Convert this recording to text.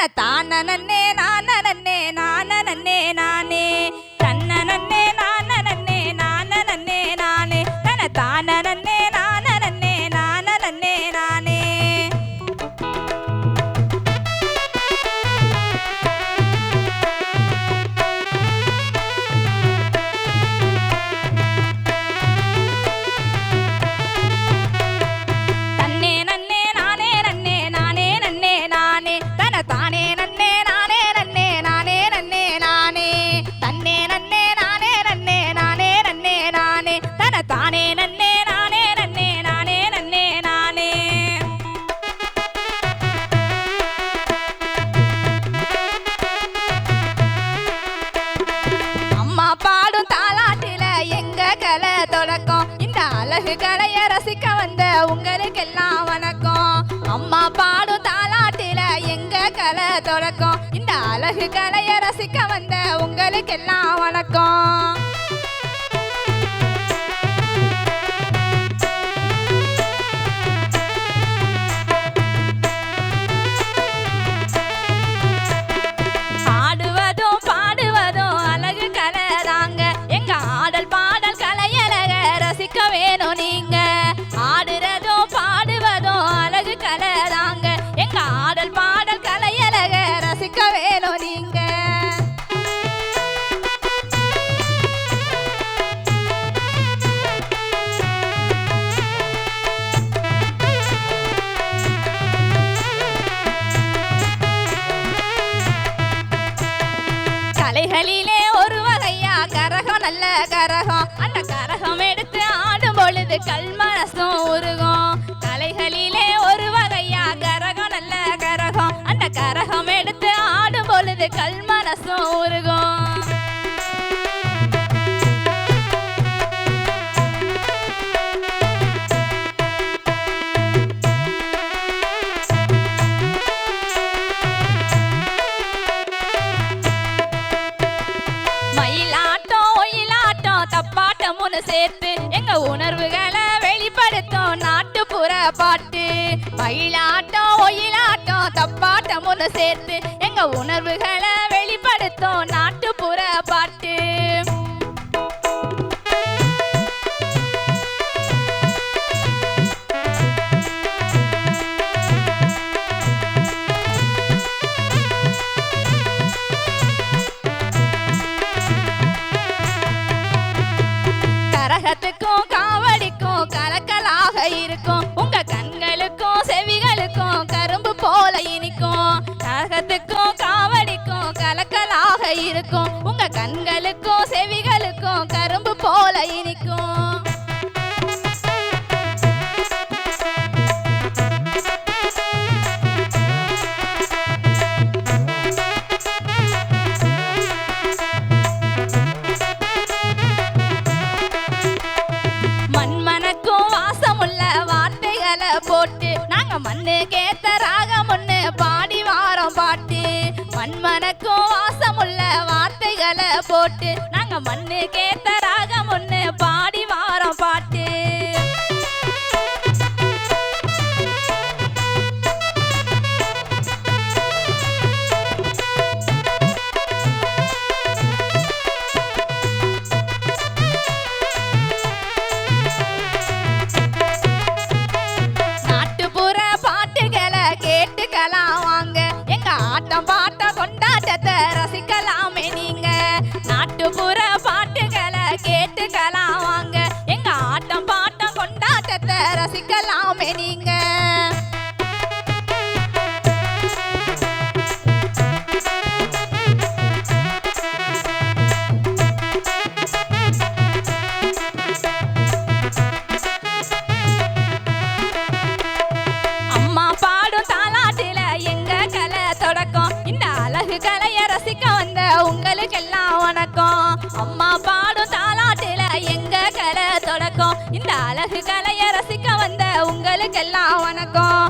தன தான நன்னே நான நன்னே நான நன்னே நானே தன்ன நன்னே நான நன்னே நான நன்னே நானே தன தான நன்னே அழகு கலைய ரசிக்க வந்த உங்களுக்கெல்லாம் வணக்கம். அம்மா பாடும் தாலாட்டில எங்க கலை தொடக்கம்? இந்த அழகு கலைய ரசிக்க வந்த உங்களுக்கெல்லாம் வணக்கம். பாடல் பாடல் கலையழக ரசிக்க வேணும் நீங்க. கலைகளிலே ஒரு வகையா கரகம் நல்ல கரகம். அந்த கரகம் எடுத்து ஆடும் பொழுது கல்மனசும் உருகும். சேர்த்து எங்க உணர்வுகளை வெளிப்படுத்தும் நாட்டுப்புற பாட்டு. மயிலாட்டம் ஒயிலாட்டம் தப்பாட்டம் ஒன்று சேர்த்து எங்க உணர்வுகளை வெளிப்படுத்தும் நாட்டுப்புற பாட்டு. கரகத்துக்கும் காவடிக்கும் கலக்கலாக இருக்கும். உங்க கண்களுக்கும் செவிகளுக்கும் கரும்பு போல இனிக்கும். கரகத்துக்கும் காவடிக்கும் கலக்கலாக இருக்கும். உங்க கண்கள் மண்ணு கேத்த ராகம் ஒண்ணு பாடி வாரம் பாட்டு. மண்மனக்கும் வாசமுள்ள வார்த்தைகளை போட்டு. நாங்க மண்ணு கேத்த வந்த உங்களுக்கெல்லாம் வணக்கம். அம்மா பாடும் தாலாட்டில எங்க கலை தொடக்கம்? இந்த அழகு கலைய ரசிக்க வந்த உங்களுக்கெல்லாம் வணக்கம்.